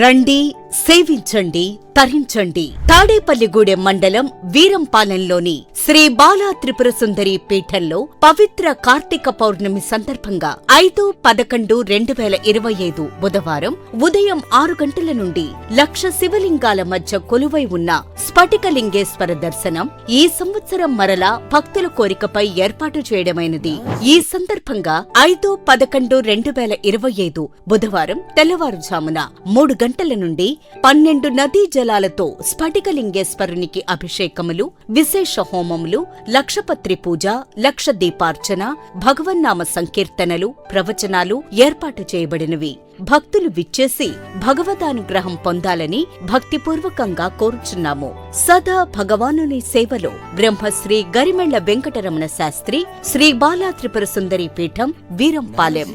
రండి సేవించండి తరించండి. తాడేపల్లిగూడెం మండలం వీరంపాలెంలోని శ్రీ బాలా త్రిపుర సుందరి పీఠంలో పవిత్ర కార్తీక పౌర్ణమి సందర్భంగా ఐదు పదకొండు రెండు వేల ఇరవై ఐదు బుధవారం ఉదయం ఆరు గంటల నుండి లక్ష శివలింగాల మధ్య కొలువై ఉన్న స్ఫటికలింగేశ్వర దర్శనం ఈ సంవత్సరం మరలా భక్తుల కోరికపై ఏర్పాటు చేయడమైనది. ఈ సందర్భంగా ఐదు పదకొండు రెండు వేల ఇరవై ఐదు బుధవారం తెల్లవారుజామున మూడు గంటల నుండి పన్నెండు నదీ జలాలతో స్ఫటికలింగేశ్వరునికి అభిషేకములు విశేష హోమములు లక్షపత్రి పూజ లక్ష దీపార్చన భగవన్నామ సంకీర్తనలు ప్రవచనాలు ఏర్పాటు చేయబడినవి. భక్తులు విచ్చేసి భగవదానుగ్రహం పొందాలని భక్తిపూర్వకంగా కోరుచున్నాము. సదా భగవానుని సేవలో బ్రహ్మశ్రీ గరిమెళ్ళ వెంకటరమణ శాస్త్రి శ్రీ బాలా త్రిపుర సుందరి పీఠం వీరంపాలెం.